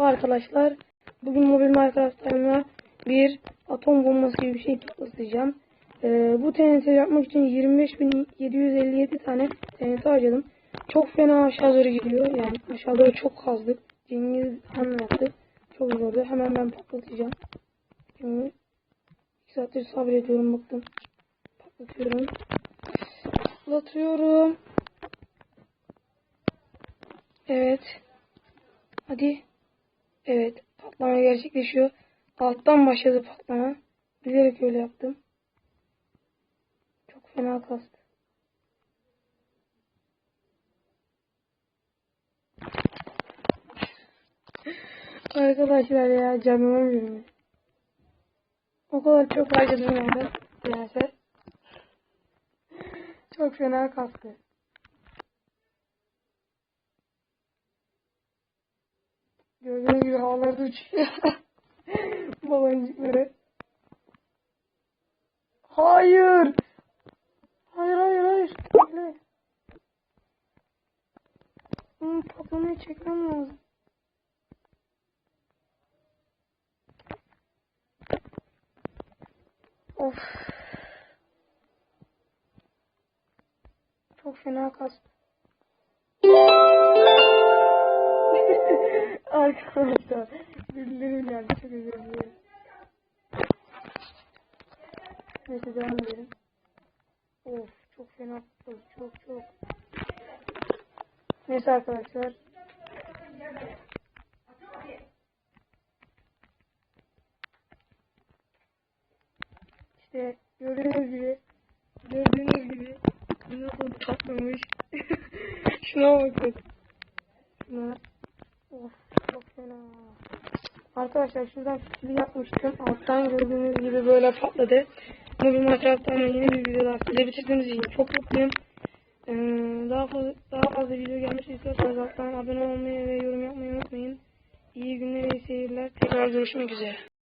Arkadaşlar bugün mobil Minecraft'larına bir atom bombası gibi bir şey patlatacağım. Ee, bu TNT yapmak için 25.757 tane TNT harcadım. Çok fena aşağı doğru gidiyor. Yani aşağı doğru çok kazdık. Cengiz Han yaptı. Çok zordu. Hemen ben patlatacağım. Şimdi 2 saattir sabrediyorum baktım. Patlatıyorum. Patlatıyorum. Evet. Hadi. Evet. Patlama gerçekleşiyor. Alttan başladı patlama. Bilerek öyle yaptım. Çok fena kastı. Arkadaşlar ya canıma benim. O kadar çok harcadım yani. Neyse. Çok fena kastı. Gördüğünüz gibi havalarda uçuyor. Baloncukları. Hayır. Hayır hayır hayır. Bekle. Bunun patlamayı çekmem lazım. Of. Çok fena kastı. Arkadaşlar birileri geldi çok özür. Neyse devam edelim. Of çok fena patladı çok çok. Neyse arkadaşlar. İşte gördüğünüz gibi gördüğünüz gibi nasıl patlamış. Şuna bakın. Şuna. Çok fena. Arkadaşlar şuradan fikri yapmıştım. Alttan gördüğünüz gibi böyle patladı. Mobil Minecraft'tan yeni bir video daha size bitirdiğimiz için çok mutluyum. Ee, daha fazla daha fazla video gelmesi istiyorsanız alttan abone olmayı ve yorum yapmayı unutmayın. İyi günler, iyi seyirler. Tekrar görüşmek üzere.